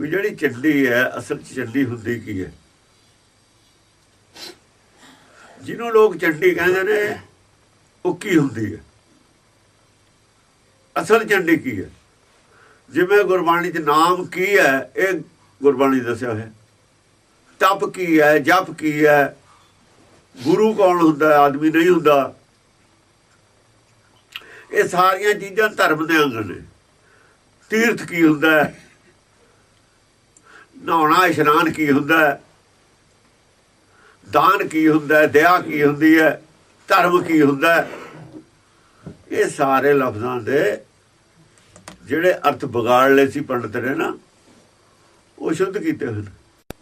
ਵੀ ਜਿਹੜੀ ਚੰਡੀ ਹੈ, ਅਸਲ ਚ ਚੰਡੀ ਹੁੰਦੀ ਕੀ ਹੈ? ਜਿਹਨੂੰ ਲੋਕ ਚੰਡੀ ਕਹਿੰਦੇ ਨੇ, ਉਹ ਕੀ ਹੁੰਦੀ ਹੈ? ਅਸਲ ਚੰਡੀ ਕੀ ਹੈ? ਜਿਵੇਂ ਗੁਰਬਾਣੀ 'ਚ ਨਾਮ ਕੀ ਹੈ, ਇਹ ਗੁਰਬਾਣੀ ਦੱਸਿਆ ਹੋਇਆ। ਤਪ ਕੀ ਹੈ, ਜਪ ਕੀ ਹੈ? ਗੁਰੂ ਕੌਣ ਹੁੰਦਾ, ਆਦਮੀ ਨਹੀਂ ਹੁੰਦਾ? ਇਹ ਸਾਰੀਆਂ ਚੀਜ਼ਾਂ ਧਰਮ ਦੇ ਅੰਗ ਨੇ। ਤੀਰਥ ਕੀ ਹੁੰਦਾ ਹੈ? ਨਹਾਉਣਾ, ਇਸ਼ਨਾਨ ਕੀ ਹੁੰਦਾ ਦਾਨ ਕੀ ਹੁੰਦਾ ਦਇਆ ਕੀ ਹੁੰਦੀ ਹੈ? ਧਰਮ ਕੀ ਹੁੰਦਾ ਇਹ ਸਾਰੇ ਲਫ਼ਜ਼ਾਂ ਦੇ ਜਿਹੜੇ ਅਰਥ ਵਿਗਾੜ ਲਏ ਸੀ ਪੰਡਤ ਨੇ ਨਾ, ਉਹ ਸ਼ੁੱਧ ਕੀਤੇ ਹਨ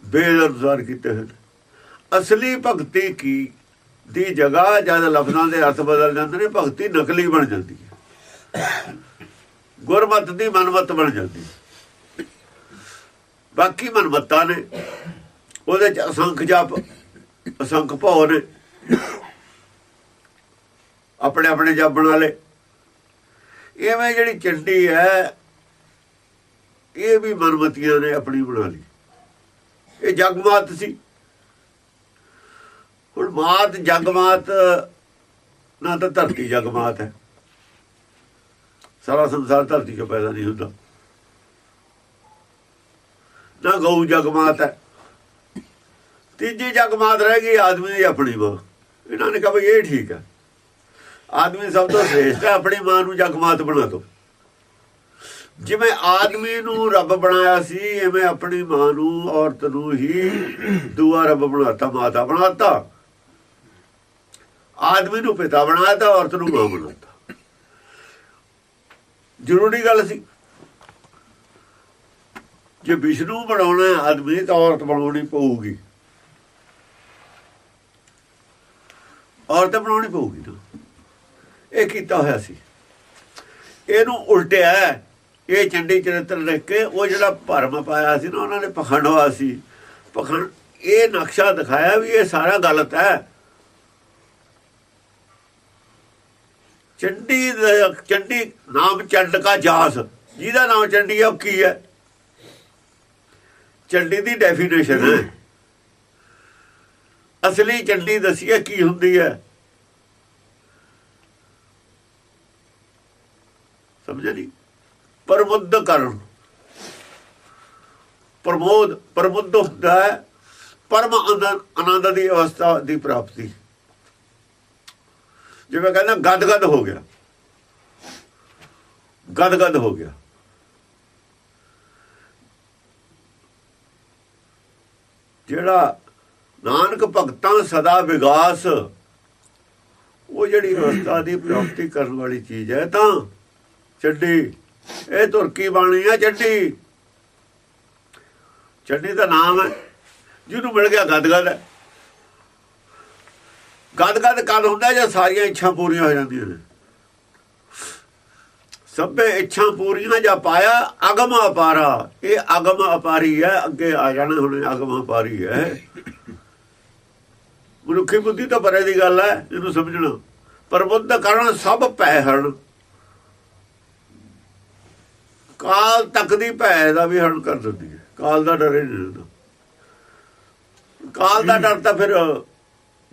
ਵੇਦ ਕੀਤੇ ਹਨ ਅਸਲੀ ਭਗਤੀ ਕੀ? ਦੀ ਜਗ੍ਹਾ ਜਦ ਲਫ਼ਜ਼ਾਂ ਦੇ ਅਰਥ ਬਦਲ ਜਾਂਦੇ ਨੇ, ਭਗਤੀ ਨਕਲੀ ਬਣ ਜਾਂਦੀ ਹੈ। ਗੁਰਮਤ ਦੀ ਮਨਮਤ ਬਣ ਜਾਂਦੀ ਹੈ। ਬਾਕੀ ਮਨਮੱਤਾ ਨੇ। ਉਹਦੇ ਚ ਅਸੰਖ ਜਪ ਅਸੰਖ ਭਉ ਨੇ। ਆਪਣੇ ਆਪਣੇ ਜਪ ਬਣਾ ਲਏ ਐਵੇਂ ਜਿਹੜੀ ਚੰਡੀ ਹੈ, ਇਹ ਵੀ ਮਨਮਤੀਆਂ ਨੇ ਆਪਣੀ ਬਣਾ ਲਈ। ਇਹ ਜਗਮਾਤ ਸੀ। ਹੁਣ ਮਾਤ ਜਗਮਾਤ, ਨਾ ਤਾਂ ਧਰਤੀ ਜਗਮਾਤ ਹੈ। ਸਾਰਾ ਸੰਸਾਰ ਧਰਤੀ ਤੋਂ ਪੈਦਾ ਨਹੀਂ ਹੁੰਦਾ। ਨਾ ਗਊ ਜਗਮਾਤ ਹੈ। ਤੀਜੀ ਜਗਮਾਤ ਰਹਿ ਗਈ, ਆਦਮੀ ਦੀ ਆਪਣੀ ਮਾਂ। ਇਹਨਾਂ ਨੇ ਕਿਹਾ ਵੀ ਇਹ ਠੀਕ ਹੈ। ਆਦਮੀ ਸਭ ਤੋਂ ਸ੍ਰੇਸ਼ਟ ਹੈ, ਆਪਣੀ ਮਾਂ ਨੂੰ ਜਗਮਾਤ ਬਣਾ ਦੋ ਜਿਵੇਂ ਆਦਮੀ ਨੂੰ ਰੱਬ ਬਣਾਇਆ ਸੀ, ਐਵੇਂ ਆਪਣੀ ਮਾਂ ਨੂੰ ਔਰਤ ਨੂੰ ਹੀ ਦੂਆ ਰੱਬ ਬਣਾਤਾ, ਮਾਤਾ ਬਣਾਤਾ। ਆਦਮੀ ਨੂੰ ਪਿਤਾ ਬਣਾਤਾ ਔਰਤ ਨੂੰ ਮਾਂ ਬਣਾਤਾ। ਜ਼ਰੂਰੀ ਗੱਲ ਸੀ। ਜੇ ਵਿਸ਼ਨੂੰ ਬਣਾਉਣਾ ਆਦਮੀ ਤਾਂ ਔਰਤ ਬਣਾਉਣੀ ਪਊਗੀ। ਔਰਤ ਬਣਾਉਣੀ ਪਊਗੀ ਨਾ ਇਹ ਕੀਤਾ ਹੋਇਆ ਸੀ। ਇਹਨੂੰ ਉਲਟਿਆ ਇਹ ਚੰਡੀ ਚਰਿੱਤਰ ਲਿਖ ਕੇ ਉਹ ਜਿਹੜਾ ਭਰਮ ਪਾਇਆ ਸੀ ਨਾ, ਉਹਨਾਂ ਨੇ ਪਖੰਡਵਾ ਸੀ। ਪਖੰਡ, ਇਹ ਨਕਸ਼ਾ ਦਿਖਾਇਆ ਵੀ ਇਹ ਸਾਰਾ ਗਲਤ ਹੈ। ਚੰਡੀ ਚੰਡੀ ਨਾਮ ਚੰਡ ਕਾ ਜਾਸ। ਜਿਹਦਾ ਨਾਮ ਚੰਡੀ ਹੈ ਕੀ ਹੈ? ਚੰਡੀ ਦੀ ਡੈਫੀਨੇਸ਼ਨ ਹੈ। ਅਸਲੀ ਚੰਡੀ ਦਸੀਏ ਕੀ ਹੁੰਦੀ ਹੈ। ਸਮਝਿਆ ਨਹੀਂ ਪ੍ਰਮੁੱਧ ਕਰਨ। ਪ੍ਰਮੋਦ ਪ੍ਰਮੁੱਧ ਹੁੰਦਾ ਹੈ। ਪਰਮ ਆਨੰਦ ਆਨੰਦ ਦੀ ਅਵਸਥਾ ਦੀ ਪ੍ਰਾਪਤੀ। ਜਿਵੇਂ ਕਹਿੰਦਾ ਗਦਗਦ ਹੋ ਗਿਆ। ਗਦਗਦ ਹੋ ਗਿਆ। ਜਿਹੜਾ ਨਾਨਕ ਭਗਤਾਂ ਸਦਾ ਵਿਗਾਸ, ਉਹ ਜਿਹੜੀ ਅਵਸਥਾ ਦੀ ਪ੍ਰਾਪਤੀ ਕਰਨ ਵਾਲੀ ਚੀਜ਼ ਹੈ, ਤਾਂ ਚੱਡੀ। ਇਹ ਤੁਰਕੀ ਬਾਣੀ ਹੈ ਚੱਡੀ। ਚੱਡੀ ਦਾ ਨਾਮ ਹੈ, ਜਿਹਨੂੰ ਮਿਲ ਗਿਆ ਗਦਗਦ। ਹੈ ਗਦਗਦ ਕਦ ਹੁੰਦਾ ਜਾਂ ਸਾਰੀਆਂ ਇੱਛਾ ਪੂਰੀਆਂ ਹੋ ਜਾਂਦੀਆਂ ਨੇ। ਸਭੇ ਇੱਛਾ ਪੂਰੀਆਂ ਜਾਂ ਪਾਇਆ, ਅਗਮ ਅਪਾਰਾ। ਇਹ ਅਗਮ ਅਪਾਰੀ ਹੈ, ਅੱਗੇ ਆ ਜਾਣਾ, ਹੁਣ ਅਗਮ ਅਪਾਰੀ ਹੈ। ਮਨੁੱਖੀ ਬੁੱਧੀ ਤਾਂ ਪਰੇ ਦੀ ਗੱਲ ਹੈ, ਇਹਨੂੰ ਸਮਝਣਾ। ਪ੍ਰਬੁੱਧ ਕਰਨ ਸਭ ਭੈ ਹਰਨ ਕਾਲ ਤੱਕ ਦੀ ਭੈ ਦਾ ਵੀ ਹਰਨ ਕਰ ਦਿੰਦੀ ਹੈ। ਕਾਲ ਦਾ ਡਰ ਹੀ ਨਹੀਂ ਰਹਿੰਦਾ। ਕਾਲ ਦਾ ਡਰ ਤਾਂ ਫਿਰ,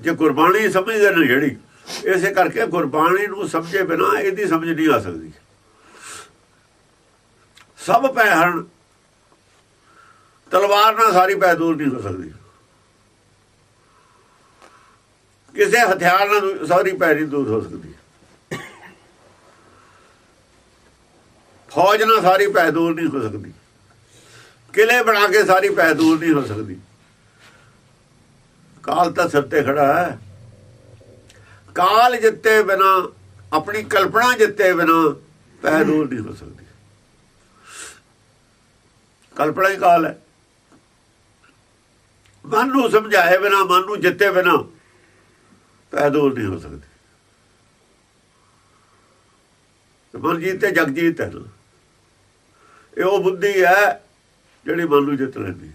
ਜੇ ਗੁਰਬਾਣੀ ਸਮਝਦੇ ਨੇ ਜਿਹੜੀ, ਇਸੇ ਕਰਕੇ ਗੁਰਬਾਣੀ ਨੂੰ ਸਮਝੇ ਬਿਨਾ ਇਹਦੀ ਸਮਝ ਨਹੀਂ ਆ ਸਕਦੀ। ਸਭ ਪੈ ਹਨ। ਤਲਵਾਰ ਨਾਲ ਸਾਰੀ ਪੈ ਦੂਰ ਨਹੀਂ ਹੋ ਸਕਦੀ। ਕਿਸੇ ਹਥਿਆਰ ਨਾਲ ਸਾਰੀ ਪੈ ਨਹੀਂ ਦੂਰ ਹੋ ਸਕਦੀ। ਫੌਜ ਨਾਲ ਸਾਰੀ ਪੈ ਦੂਰ ਨਹੀਂ ਹੋ ਸਕਦੀ। ਕਿਲੇ ਬਣਾ ਕੇ ਸਾਰੀ ਪੈ ਦੂਰ ਨਹੀਂ ਹੋ ਸਕਦੀ। ਕਾਲ ਤਾਂ ਸਿਰ ਤੇ ਖੜਾ ਹੈ। ਕਾਲ ਜਿੱਤੇ ਬਿਨਾ, ਆਪਣੀ ਕਲਪਨਾ ਜਿੱਤੇ ਬਿਨਾ ਪੈ ਦੂਰ ਨਹੀਂ ਹੋ ਸਕਦੀ। ਕਲਪਨਾ ਹੀ ਕਾਲ ਹੈ। ਮਨ ਨੂੰ ਸਮਝਾਏ ਬਿਨਾ, ਮਨ ਨੂੰ ਜਿੱਤੇ ਬਿਨਾ ਪੈ ਨਹੀਂ ਹੋ ਸਕਦੀ। ਮਨ ਜੀਤੇ ਜਗ ਜੀਤ ਹੈ। ਨਾ ਇਹ ਉਹ ਬੁੱਧੀ ਹੈ ਜਿਹੜੀ ਮਨ ਨੂੰ ਜਿੱਤ ਲੈਂਦੀ ਹੈ।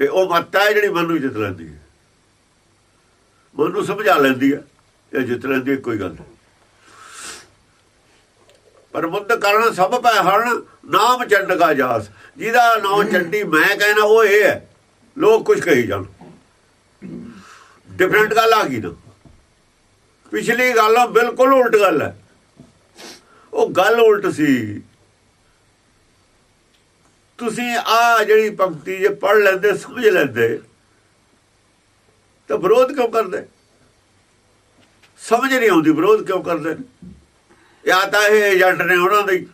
ਇਹ ਉਹ ਮੱਤ ਹੈ ਜਿਹੜੀ ਮਨ ਨੂੰ ਜਿੱਤ ਲੈਂਦੀ ਹੈ। ਮਨ ਨੂੰ ਸਮਝਾ ਲੈਂਦੀ ਹੈ, ਇਹ ਜਿੱਤ ਲੈਂਦੀ ਹੈ, ਕੋਈ ਗੱਲ ਨਹੀਂ। ਪ੍ਰਬੁੱਧ ਕਰਨ ਸਭ ਪੈ ਹਰਨ ਨਾਮ ਚੰਡਗਾ ਜਾਸ। ਜਿਹਦਾ ਨਾਮ ਚੰਡੀ ਮੈਂ ਕਹਿਣਾ, ਉਹ ਇਹ ਹੈ। ਲੋਕ ਕੁਝ ਕਹੀ ਜਾਣ। ਡਿਫਰੈਂਟ ਗੱਲ ਆ ਗਈ ਨਾ। ਪਿਛਲੀ ਗੱਲ ਬਿਲਕੁਲ ਉਲਟ ਗੱਲ ਹੈ। ਉਹ ਗੱਲ ਉਲਟ ਸੀ। ਤੁਸੀਂ ਆ ਜਿਹੜੀ ਪੰਕਤੀ ਜੇ ਪੜ ਲੈਂਦੇ, ਸਮਝ ਲੈਂਦੇ, ਤਾਂ ਵਿਰੋਧ ਕਿਉਂ ਕਰਦੇ? ਸਮਝ ਨਹੀਂ ਆਉਂਦੀ, ਵਿਰੋਧ ਕਿਉਂ ਕਰਦੇ? ਨੇ ਜਾਂ ਤਾਂ ਇਹ ਏਜੰਟ ਨੇ ਉਹਨਾਂ ਦੇ ਹੀ,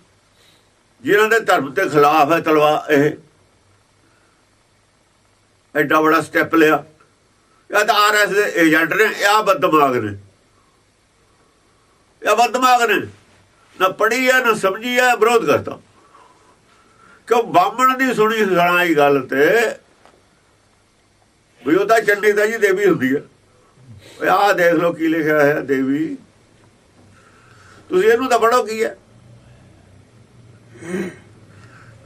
ਜਿਨ੍ਹਾਂ ਦੇ ਧਰਮ ਦੇ ਖਿਲਾਫ ਹੈ ਤਲਵਾ ਇਹ। ਐਡਾ ਬੜਾ ਸਟੈਪ ਲਿਆ। ਜਾਂ ਤਾਂ ਆਰਐਸ ਦੇ ਏਜੰਟ ਨੇ ਇਹ ਬਦਮਾਗ ਨੇ। ਇਹ ਬਦਮਾਗ ਨੇ। ਨਾ ਪੜ੍ਹੀ ਹੈ ਨਾ ਸਮਝੀ ਹੈ ਵਿਰੋਧ ਕਰਤਾ। ਕਿਉਂ ਬਾਹਮਣ ਦੀ ਸੁਣੀ ਸੁਣਾਈ ਗੱਲ ਤੇ ਵੀ ਉਹ ਤਾਂ ਚੰਡੀ ਦਾ ਜੀ ਦੇਵੀ ਹੁੰਦੀ ਹੈ। ਓਏ ਆਹ ਦੇਖ ਲਓ ਕੀ ਲਿਖਿਆ ਹੈ ਦੇਵੀ। ਤੁਸੀਂ ਇਹਨੂੰ ਤਾਂ ਪੜੋ ਕੀ ਹੈ?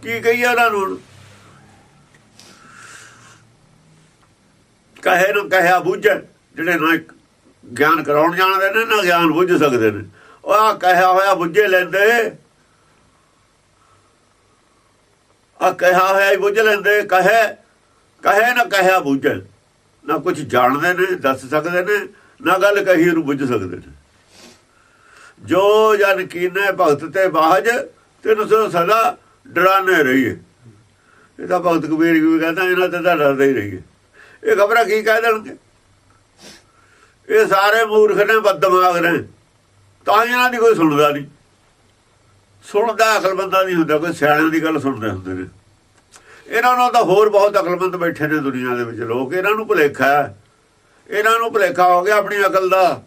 ਕੀ ਕਹੀਏ ਉਹਨਾਂ ਨੂੰ? ਕਹੇ ਨੂੰ ਕਹਿਆ ਬੁੱਝਣ, ਜਿਹੜੇ ਨਾ ਗਿਆਨ ਕਰਾਉਣ ਜਾਣਦੇ ਨੇ, ਨਾ ਗਿਆਨ ਬੁੱਝ ਸਕਦੇ ਨੇ। ਉਹ ਆ ਕਹਿਆ ਹੋਇਆ ਬੁੱਝੇ ਲੈਂਦੇ। ਆ ਕਹਿਆ ਹੋਇਆ ਹੀ ਬੁੱਝ ਲੈਂਦੇ। ਕਹੇ ਕਹੇ ਨਾ ਕਹਿਆ ਬੁੱਝਣ। ਨਾ ਕੁਝ ਜਾਣਦੇ ਨੇ, ਦੱਸ ਸਕਦੇ ਨੇ, ਨਾ ਗੱਲ ਕਹੀ ਨੂੰ ਬੁੱਝ ਸਕਦੇ ਨੇ। ਜੋ ਜਨ ਕੀਨੇ ਭਗਤ ਤੇ ਬਾਜ ਤੈਨੂੰ ਸੋ ਸਦਾ ਡਰਾਨੇ ਰਹੀਏ। ਇਹ ਤਾਂ ਭਗਤ ਕਬੀਰ ਵੀ ਕਹਿੰਦਾ, ਇਹਨਾਂ ਤੇ ਤਾਂ ਡਰਦੇ ਹੀ ਰਹੀਏ। ਇਹ ਖਬਰਾਂ ਕੀ ਕਹਿ ਦੇਣਗੇ? ਇਹ ਸਾਰੇ ਮੂਰਖ ਨੇ ਬਦਦਮਾਗ ਨੇ। ਤਾਂ ਹੀ ਇਹਨਾਂ ਦੀ ਕੋਈ ਸੁਣਦਾ ਨਹੀਂ। ਸੁਣਦਾ ਅਕਲ ਬੰਦਾ ਨਹੀਂ ਹੁੰਦਾ, ਕੋਈ ਸਿਆਣਿਆਂ ਦੀ ਗੱਲ ਸੁਣਦੇ ਹੁੰਦੇ ਨੇ। ਇਹਨਾਂ ਨੂੰ ਤਾਂ ਹੋਰ ਬਹੁਤ ਅਕਲਮੰਦ ਬੈਠੇ ਨੇ ਦੁਨੀਆ ਦੇ ਵਿੱਚ ਲੋਕ। ਇਹਨਾਂ ਨੂੰ ਭੁਲੇਖਾ ਹੈ। ਇਹਨਾਂ ਨੂੰ ਭੁਲੇਖਾ ਹੋ ਗਿਆ ਆਪਣੀ ਅਕਲ ਦਾ।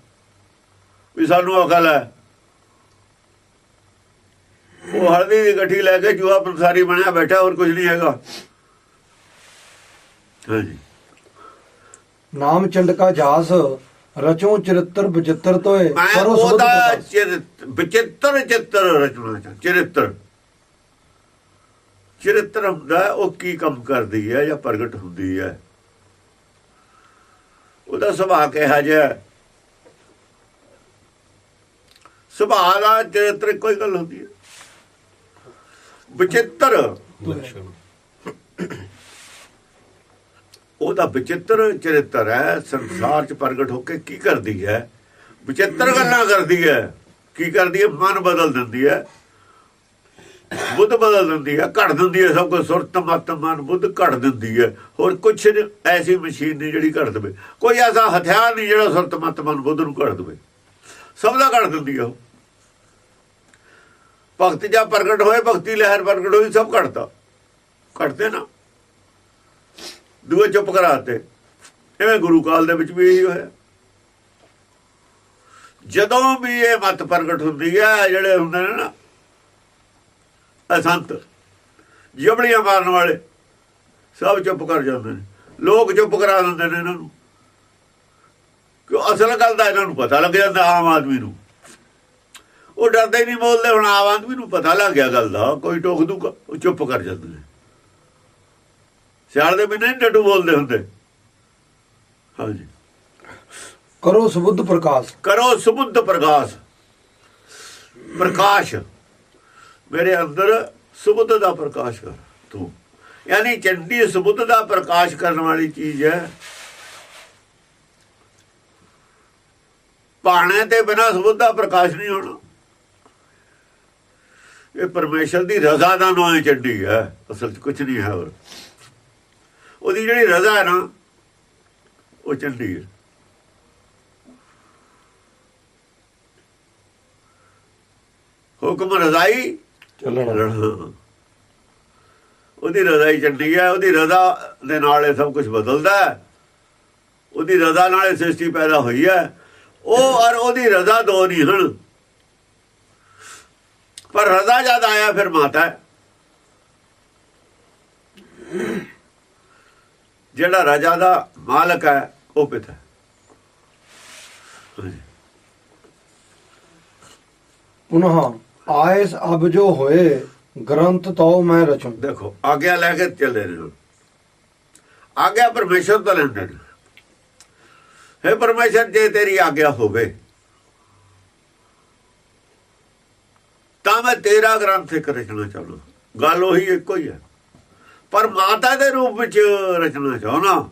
ਵੀ ਸਾਨੂੰ ਅਕਲ ਹੈ। ਉਹ ਹਲਦੀ ਦੀ ਗੱਠੀ ਲੈ ਕੇ ਜੂਆ ਪੰਸਾਰੀ ਬਣਿਆ ਬੈਠਾ ਹੋਰ ਕੁਝ ਨਹੀਂ ਹੈਗਾ। ਹਾਂਜੀ। ਨਾਮ ਚੰਡਕਾ ਜਾਸ ਰਚੋ ਚਰਿੱਤਰ ਬਚਿੱਤਰ ਤੋਏ ਸੁਬਦ ਉਹਦਾ ਵਿਚਿੱਤਰ ਚਿੱਤਰ ਰਚਨਾ ਚਰਿੱਤਰ। ਚਰਿੱਤਰ ਹੁੰਦਾ ਉਹ ਕੀ ਕੰਮ ਕਰਦੀ ਹੈ ਜਾਂ ਪ੍ਰਗਟ ਹੁੰਦੀ ਹੈ। ਉਹਦਾ ਸੁਭਾਅ ਕਿਹਾ ਜਿਹਾ ਸੁਭਾਅ ਦਾ ਚਰਿੱਤਰ ਕੋਈ ਗੱਲ ਹੁੰਦੀ ਹੈ। ਵਿਚਿੱਤਰ। ਉਹਦਾ ਵਿਚਿੱਤਰ ਚਰਿੱਤਰ ਹੈ ਸੰਸਾਰ ਚ ਪ੍ਰਗਟ ਹੋ ਕੇ ਕੀ ਕਰਦੀ ਹੈ? ਵਿਚਿੱਤਰ ਗੱਲਾਂ ਕਰਦੀ ਹੈ। ਕੀ ਕਰਦੀ ਹੈ? ਮਨ ਬਦਲ ਦਿੰਦੀ ਹੈ। ਬੁੱਧ ਬਦਲ ਦਿੰਦੀ ਹੈ ਘੜ ਦਿੰਦੀ ਹੈ ਸਭ ਕੁਝ ਸੁਰਤ ਮਤ ਮਨ ਬੁੱਧ ਘੜ ਦਿੰਦੀ ਹੈ। ਹੋਰ ਕੁਛ ਐਸੀ ਮਸ਼ੀਨ ਨਹੀਂ ਜਿਹੜੀ ਘੜ ਦੇਵੇ। ਕੋਈ ਐਸਾ ਹਥਿਆਰ ਨਹੀਂ ਜਿਹੜਾ ਸੁਰਤ ਮਤ ਮਨ ਬੁੱਧ ਨੂੰ ਘੜ ਦੇਵੇ। ਸਭ ਦਾ ਘੜ ਦਿੰਦੀ ਹੈ ਉਹ। ਭਗਤ ਜਾਂ ਪ੍ਰਗਟ ਹੋਏ, ਭਗਤੀ ਲਹਿਰ ਪ੍ਰਗਟ ਹੋਈ, ਸਭ ਘੜਤਾ। ਘੜਦੇ ਨਾ। ਦੂਏ ਚੁੱਪ ਕਰਾਤੇ। ਐਵੇਂ ਗੁਰੂ ਕਾਲ ਦੇ ਵਿੱਚ ਵੀ ਇਹੀ ਹੋਇਆ। ਜਦੋਂ ਵੀ ਇਹ ਮਤ ਪ੍ਰਗਟ ਹੁੰਦੀ ਹੈ ਜਿਹੜੇ ਹੁੰਦੇ ਨੇ ਨਾ ਅਸੰਤ ਜਬੜੀਆਂ ਮਾਰਨ ਵਾਲੇ, ਸਭ ਚੁੱਪ ਕਰ ਜਾਂਦੇ ਨੇ। ਲੋਕ ਚੁੱਪ ਕਰਾ ਦਿੰਦੇ ਨੇ ਇਹਨਾਂ ਨੂੰ। ਕਿਉਂ? ਅਸਲ ਗੱਲ ਦਾ ਇਹਨਾਂ ਨੂੰ ਪਤਾ ਲੱਗ ਜਾਂਦਾ, ਆਮ ਆਦਮੀ ਨੂੰ। ਉਹ ਡਰਦੇ ਹੀ ਨਹੀਂ ਬੋਲਦੇ ਹੁਣ ਆਮ ਆਦਮੀ ਨੂੰ ਪਤਾ ਲੱਗ ਗਿਆ ਗੱਲ ਦਾ ਕੋਈ ਟੋਕ ਦੂਗਾ ਉਹ ਚੁੱਪ ਕਰ ਜਾਂਦੇ ਨੇ। ਸਿਆਲ ਦੇ ਵੀ ਨਹੀਂ ਡੱਡੂ ਬੋਲਦੇ ਹੁੰਦੇ। ਹਾਂਜੀ। ਕਰੋ ਸੁਬੁੱਧ ਪ੍ਰਕਾਸ਼। ਕਰੋ ਸੁਬੁੱਧ ਪ੍ਰਕਾਸ਼। ਪ੍ਰਕਾਸ਼। ਮੇਰੇ ਅੰਦਰ ਸੁਬੁੱਧ ਦਾ ਪ੍ਰਕਾਸ਼ ਕਰ ਤੂੰ। ਯਾਨੀ ਚੰਡੀ ਸੁਬੁੱਧ ਦਾ ਪ੍ਰਕਾਸ਼ ਕਰਨ ਵਾਲੀ ਚੀਜ਼ ਹੈ। ਪਾਣੇ ਤੇ ਬਿਨਾ ਸੁਬੁੱਧ ਦਾ ਪ੍ਰਕਾਸ਼ ਨਹੀਂ ਹੋਣਾ। ਇਹ ਪਰਮੇਸ਼ਰ ਦੀ ਰਜ਼ਾ ਦਾ ਨਾਮ ਹੈ ਚੰਡੀ ਹੈ। ਅਸਲ 'ਚ ਕੁਝ ਨਹੀਂ ਹੈ ਹੋਰ। ਉਹਦੀ ਜਿਹੜੀ ਰਜ਼ਾ ਹੈ ਨਾ ਉਹ ਚੰਡੀ ਹੈ। ਹੁਕਮ ਰਜ਼ਾਈ ਚੱਲਣਾ। ਉਹਦੀ ਰਜ਼ਾ ਹੀ ਚੰਡੀ ਹੈ। ਉਹਦੀ ਰਜ਼ਾ ਦੇ ਨਾਲ ਇਹ ਸਭ ਕੁਝ ਬਦਲਦਾ ਹੈ। ਉਹਦੀ ਰਜ਼ਾ ਨਾਲ ਇਹ ਸ੍ਰਿਸ਼ਟੀ ਪੈਦਾ ਹੋਈ ਹੈ। ਉਹ ਔਰ ਉਹਦੀ ਰਜ਼ਾ ਦੋ ਨਹੀਂ ਹਨ। ਪਰ ਰਜ਼ਾ ਜਦ ਆਇਆ ਫਿਰ ਮਾਤਾ ਜਿਹੜਾ ਰਾਜਾ ਦਾ ਮਾਲਕ ਹੈ ਉਹ ਪਿਤਾ ਹੈ ਹਾਂਜੀ। ਪੁਨः ਆਇਸ ਅਬ ਜੋ ਹੋਏ ਗ੍ਰੰਥ ਤਉ ਮੈਂ ਰਚੂੰ ਦੇਖੋ ਆਗਿਆ ਲੈ ਕੇ ਚੱਲੇ ਨੇ। ਆਗਿਆ ਪਰਮੇਸ਼ਰ ਤੋਂ ਲੈਂਦੇ ਨੇ ਹੈ ਪਰਮੇਸ਼ਰ ਜੇ ਤੇਰੀ ਆਗਿਆ ਹੋਵੇ ਤਾਂ ਹਾਂ ਮੈਂ ਤੇਰਾ ਗ੍ਰੰਥ ਇੱਕ ਰਚਣਾ ਚਾਹੁੰਦਾ ਗੱਲ ਉਹੀ ਇੱਕੋ ਹੀ ਹੈ। ਪਰ ਮਾਤਾ ਦੇ ਰੂਪ ਵਿੱਚ ਰਚਨਾ ਚਾਹੁੰਦਾ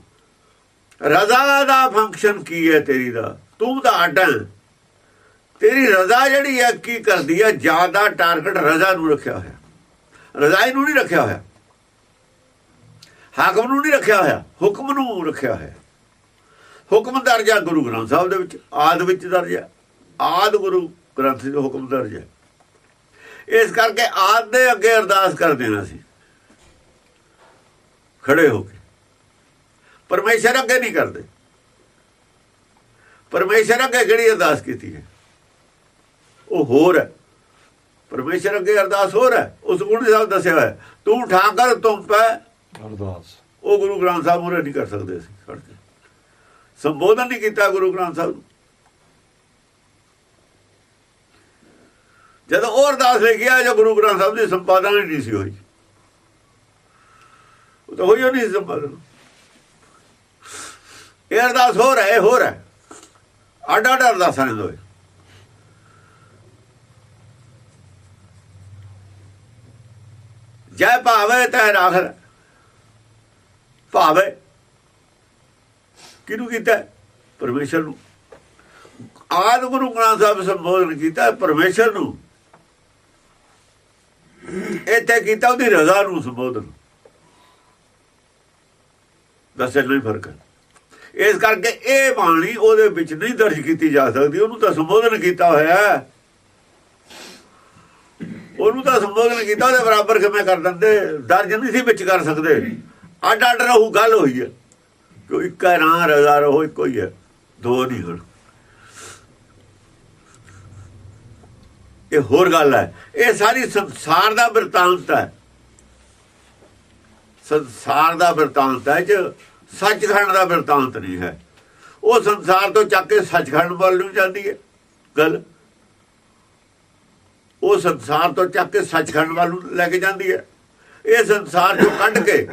ਰਜ਼ਾ ਦਾ ਫੰਕਸ਼ਨ ਕੀ ਹੈ ਤੇਰੀ ਦਾ? ਤੂੰ ਤਾਂ ਅੱਡ ਹੈ। ਤੇਰੀ ਰਜ਼ਾ ਜਿਹੜੀ ਹੈ, ਕੀ ਕਰਦੀ ਹੈ? ਜ਼ਿਆਦਾ ਟਾਰਗੇਟ ਰਜ਼ਾ ਨੂੰ ਰੱਖਿਆ ਹੋਇਆ। ਰਜ਼ਾ ਨੂੰ ਨਹੀਂ ਰੱਖਿਆ ਹੋਇਆ। ਹਾਕਮ ਨੂੰ ਨਹੀਂ ਰੱਖਿਆ ਹੋਇਆ। ਹੁਕਮ ਨੂੰ ਰੱਖਿਆ ਹੋਇਆ। ਹੁਕਮ ਦਰਜਾ ਗੁਰੂ ਗ੍ਰੰਥ ਸਾਹਿਬ ਦੇ ਵਿੱਚ। ਆਦ ਵਿੱਚ ਦਰਜਾ ਆਦ ਗੁਰੂ ਗ੍ਰੰਥ ਦੇ ਹੁਕਮ ਦਰਜਾ ਇਸ ਕਰਕੇ ਆਦ ਦੇ ਅੱਗੇ ਅਰਦਾਸ ਕਰ ਦੇਣਾ ਸੀ। ਖੜੇ ਹੋ ਕੇ। ਪਰਮੇਸ਼ਰ ਅੱਗੇ ਨਹੀਂ ਕਰਦੇ। ਪਰਮੇਸ਼ਰ ਅੱਗੇ ਕਿਹੜੀ ਅਰਦਾਸ ਕੀਤੀ ਹੈ? ਉਹ ਹੋਰ ਹੈ। ਪਰਮੇਸ਼ਰ ਅੱਗੇ ਅਰਦਾਸ ਹੋਰ ਹੈ। ਉਸ ਗੁਰੂ ਸਾਹਿਬ ਦੱਸਿਆ ਹੋਇਆ ਤੂੰ ਠਾਕਰ ਤੁਮ ਪੈ। ਅਰਦਾਸ। ਉਹ ਗੁਰੂ ਗ੍ਰੰਥ ਸਾਹਿਬ ਮੂਹਰੇ ਨਹੀਂ ਕਰ ਸਕਦੇ ਸੀ ਖੜ ਕੇ। ਸੰਬੋਧਨ ਨਹੀਂ ਕੀਤਾ ਗੁਰੂ ਗ੍ਰੰਥ ਸਾਹਿਬ ਜਦੋਂ ਉਹ ਅਰਦਾਸ ਲੈ ਗਿਆ ਜੋ ਗੁਰੂ ਗ੍ਰੰਥ ਸਾਹਿਬ ਦੀ ਸੰਪਾਦਨਾ ਹੀ ਨਹੀਂ ਸੀ ਹੋਈ। ਉਹ ਤਾਂ ਹੋਈ ਓ ਨਹੀਂ ਸੀ ਸੰਪਾਦਨ। ਇਹ ਅਰਦਾਸ ਹੋ ਰਿਹਾ ਹੋ ਰਿਹਾ। ਅੱਡ ਅੱਡ ਅਰਦਾਸਾਂ ਨੇ ਦੋਏ। ਜੈ ਭਾਵੇ ਤੈ ਰਾਖਰ। ਭਾਵੇ ਕਿਹਨੂੰ ਕੀਤਾ? ਪਰਮੇਸ਼ਰ ਨੂੰ। ਆਦ ਗੁਰੂ ਗ੍ਰੰਥ ਸਾਹਿਬ ਸੰਬੋਧਨ ਕੀਤਾ ਪਰਮੇਸ਼ਰ ਨੂੰ। ਇੱਥੇ ਕੀਤਾ, ਉਹਦੀ ਰਜ਼ਾ ਨੂੰ ਸੰਬੋਧਨ ਬਸ ਇੰਨਾ ਹੀ ਫ਼ਰਕ ਹੈ। ਇਸ ਕਰਕੇ ਇਹ ਬਾਣੀ ਉਹਦੇ ਵਿੱਚ ਨਹੀਂ ਦਰਜ ਕੀਤੀ ਜਾ ਸਕਦੀ, ਉਹਨੂੰ ਤਾਂ ਸੰਬੋਧਨ ਕੀਤਾ ਹੋਇਆ ਉਹਨੂੰ ਤਾਂ ਸੰਬੋਧਨ ਕੀਤਾ ਉਹਦੇ ਬਰਾਬਰ ਕਿਵੇਂ ਕਰ ਦਿੰਦੇ? ਦਰਜ ਨਹੀਂ ਸੀ ਵਿੱਚ ਕਰ ਸਕਦੇ। ਅੱਡ ਅੱਡ ਰਹੂ, ਗੱਲ ਹੋਈ ਹੈ। ਕਿ ਇੱਕ ਰਾਂ ਰਜ਼ਾ ਰਹੋ, ਇੱਕੋ ਹੀ ਹੈ। ਦੋ ਨਹੀਂ ਹੁਣ। ਇਹ ਹੋਰ ਗੱਲ ਹੈ। ਇਹ ਸਾਰੀ ਸੰਸਾਰ ਦਾ ਵਰਤਾਂਤ ਹੈ। ਸੰਸਾਰ ਦਾ ਵਰਤਾਂਤ ਹੈ ਜੋ ਸੱਚਖੰਡ ਦਾ ਵਰਤਾਂਤ ਨਹੀਂ ਹੈ। ਉਹ ਸੰਸਾਰ ਤੋਂ ਚੱਕ ਕੇ ਸੱਚਖੰਡ ਵੱਲ ਨੂੰ ਜਾਂਦੀ ਹੈ। ਗੱਲ। ਉਹ ਸੰਸਾਰ ਤੋਂ ਚੱਕ ਕੇ ਸੱਚਖੰਡ ਵੱਲ ਨੂੰ ਲੈ ਕੇ ਜਾਂਦੀ ਹੈ। ਇਹ ਸੰਸਾਰ ਚੋਂ ਕੱਢ ਕੇ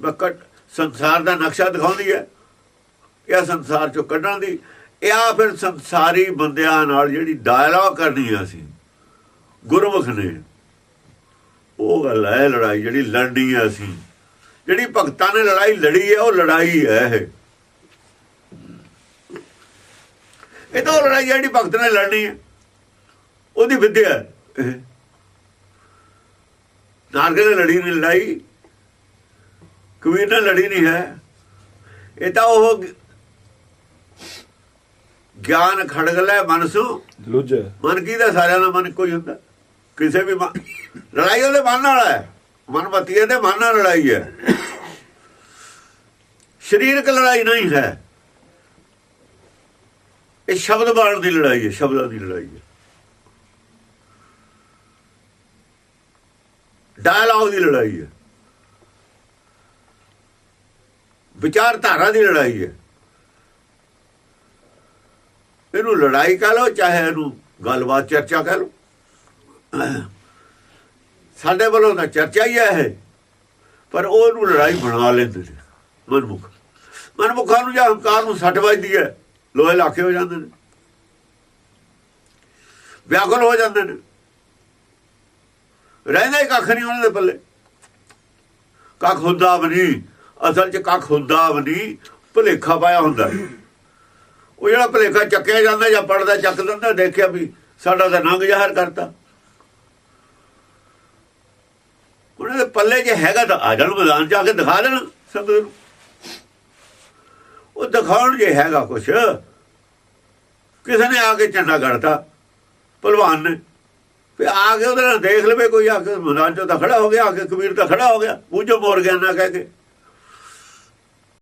ਬਕਟ ਸੰਸਾਰ ਦਾ ਨਕਸ਼ਾ ਦਿਖਾਉਂਦੀ ਹੈ। ਇਹ ਸੰਸਾਰ ਚੋਂ ਕੱਢਣ ਦੀ ਇਹ ਆ ਫਿਰ ਸੰਸਾਰੀ ਬੰਦਿਆਂ ਨਾਲ ਜਿਹੜੀ ਡਾਇਲੌਗ ਕਰਨੀ ਆ ਸੀ ਗੁਰਮੁਖ ਨੇ। ਉਹ ਗੱਲ ਹੈ ਲੜਾਈ ਜਿਹੜੀ ਲੜਨੀ ਆ ਸੀ ਜਿਹੜੀ ਭਗਤਾਂ ਨੇ ਲੜਾਈ ਲੜੀ ਹੈ ਉਹ ਲੜਾਈ ਹੈ ਇਹ। ਇਹ ਤਾਂ ਉਹ ਲੜਾਈ ਜਿਹੜੀ ਭਗਤ ਨੇ ਲੜਨੀ ਹੈ ਉਹਦੀ ਵਿਦਿਆ ਹੈ ਇਹ। ਨਾਰਗਲ ਨੇ ਲੜੀ ਨਹੀਂ, ਲੜਾਈ। ਕਬੀਰ ਨੇ ਲੜੀ ਨਹੀਂ ਹੈ। ਇਹ ਤਾਂ ਉਹ ਗਿਆਨ ਖੜਗ ਲੈ ਮਨਸੂ। ਲੁੱਜ। ਮਨ ਕੀ ਦਾ ਸਾਰਿਆਂ ਦਾ ਮਨ ਕੋਈ ਹੁੰਦਾ। ਕਿਸੇ ਵੀ ਲੜਾਈ ਉਹਦੇ ਮਨ ਨਾਲ ਹੈ। ਮਨ ਬਤੀਏ ਦੇ ਮਨ ਨਾਲ ਲੜਾਈ ਹੈ। ਸਰੀਰਕ ਲੜਾਈ ਨਹੀਂ ਹੈ। ਇਹ ਸ਼ਬਦ ਬਾਣ ਦੀ ਲੜਾਈ ਹੈ ਸ਼ਬਦਾਂ ਦੀ ਲੜਾਈ ਹੈ। ਡਾਇਲੌਗ ਦੀ ਲੜਾਈ ਹੈ। ਵਿਚਾਰਧਾਰਾ ਦੀ ਲੜਾਈ ਹੈ। ਇਹਨੂੰ ਲੜਾਈ ਕਹ ਲਓ, ਚਾਹੇ ਇਹਨੂੰ ਗੱਲਬਾਤ ਚਰਚਾ ਕਹ ਲਓ। ਸਾਡੇ ਵੱਲੋਂ ਤਾਂ ਚਰਚਾ ਹੀ ਹੈ ਇਹ, ਪਰ ਉਹਨੂੰ ਲੜਾਈ ਬਣਾ ਲੈਂਦੇ ਨੇ, ਮਨਮੁਖ। ਮਨਮੁਖਾਂ ਨੂੰ ਜਾਂ ਹੰਕਾਰ ਨੂੰ ਸੱਟ ਵੱਜਦੀ ਹੈ, ਲੋਹੇ ਲਾਖੇ ਹੋ ਜਾਂਦੇ ਨੇ। ਵਿਆਕੁਲ ਹੋ ਜਾਂਦੇ ਨੇ। ਰਹਿੰਦਾ ਹੀ ਕੱਖ ਨਹੀਂ ਉਹਨਾਂ ਦੇ ਪੱਲੇ। ਕੱਖ ਹੁੰਦਾ ਵੀ ਨਹੀਂ, ਅਸਲ 'ਚ ਕੱਖ ਹੁੰਦਾ ਵੀ ਨਹੀਂ, ਭੁਲੇਖਾ ਪਾਇਆ ਹੁੰਦਾ ਉਹ ਜਿਹੜਾ ਭੁਲੇਖਾ ਚੱਕਿਆ ਜਾਂਦਾ ਜਾਂ ਪੜਦਾ, ਚੱਕ ਦਿੰਦਾ, ਦੇਖਿਆ ਵੀ ਸਾਡਾ ਤਾਂ ਨੰਗ ਜ਼ਾਹਰ ਕਰਤਾ। ਉਹਨਾਂ ਦੇ ਪੱਲੇ ਜੇ ਹੈਗਾ ਤਾਂ ਆ ਜਾਣ, ਮੈਦਾਨ 'ਚ ਆ ਕੇ ਦਿਖਾ ਦੇਣ ਸੰਗਤ ਨੂੰ। ਉਹ ਦਿਖਾਉਣ ਜੇ ਹੈਗਾ ਕੁਛ, ਕਿਸੇ ਨੇ ਆ ਕੇ ਝੰਡਾ ਗੜਤਾ ਪਹਿਲਵਾਨ ਨੇ। ਫਿਰ ਆ ਕੇ ਉਹਦੇ ਨਾਲ ਦੇਖ ਲਵੇ ਕੋਈ, ਆ ਕੇ ਮੈਦਾਨ 'ਚ ਤਾਂ ਖੜਾ ਹੋ ਗਿਆ, ਆ ਕੇ ਕਬੀਰ ਤਾਂ ਖੜਾ ਹੋ ਗਿਆ ਪੂਜੋ ਮੋਰ ਗਿਆ ਨਾ ਕਹਿ ਕੇ।